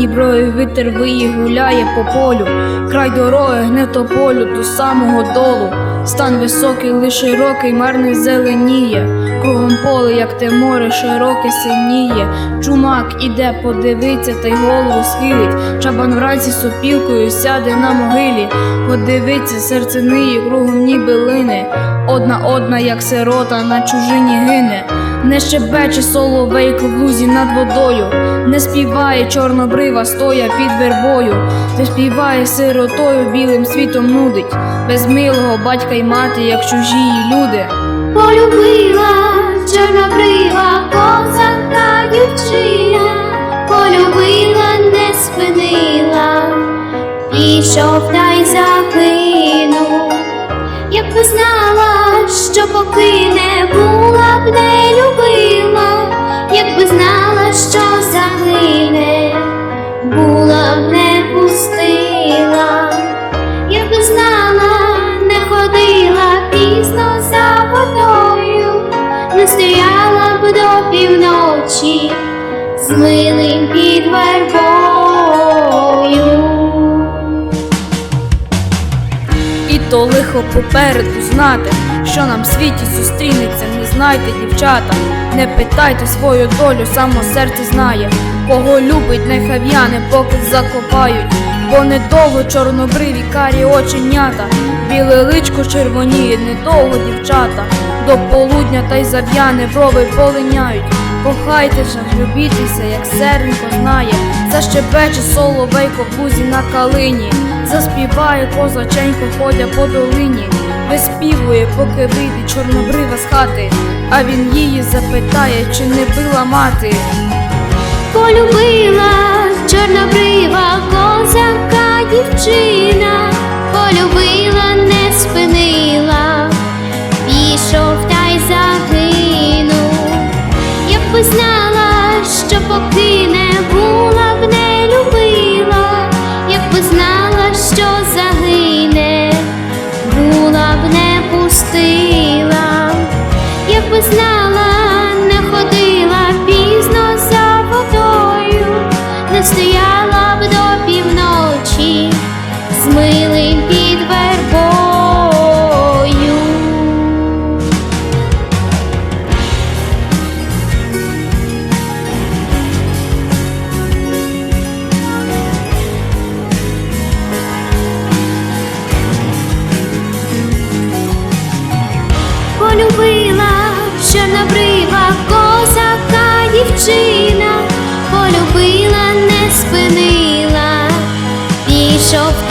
діброю вітер виє гуляє по полю, край дороги гне тополю до самого долу. Стан високий, лиш широкий, марний зеленіє, кругом поле, як те море, широке синіє. Чумак іде, подивиться, та й голову схилить. Чабан вранці сопілкою сяде на могилі, подивиться, серце ниє, кругом ніби лине. Одна одна, як сирота, на чужині гине. Не щебече соловейко в лузі над водою, не співає чорнобрива, стоя під вербою, не співає сиротою, білим світом нудить, без милого батька й мати, як чужі люди. Полюбила пішов та й загинув. Якби знала, що покине, була б не любила, якби знала, що загине, була б не пустила. Якби знала, не ходила пізно за водою, не стояла б до півночі з милим під вербою. То лихо попереду знати, що нам в світі зустрінеться, не знайте, дівчата, не питайте свою долю, само серце знає, кого любить, нехай в'яне, поки закопають, бо недовго чорнобриві карі оченята, біле личко червоніє, недовго дівчата, до полудня та й зав'яне брови полиняють. Кохайте ж, любітеся, як серненько знає, защебече соловейко в лузі на калині, заспіває козаченько, ходя по долині, виспівує, поки вийде чорнобрива з хати, а він її запитає, чи не била мати. Полюбила чорнобрива козака дівчина, полюбила, покине, дівчина, полюбила, не спинила, пішов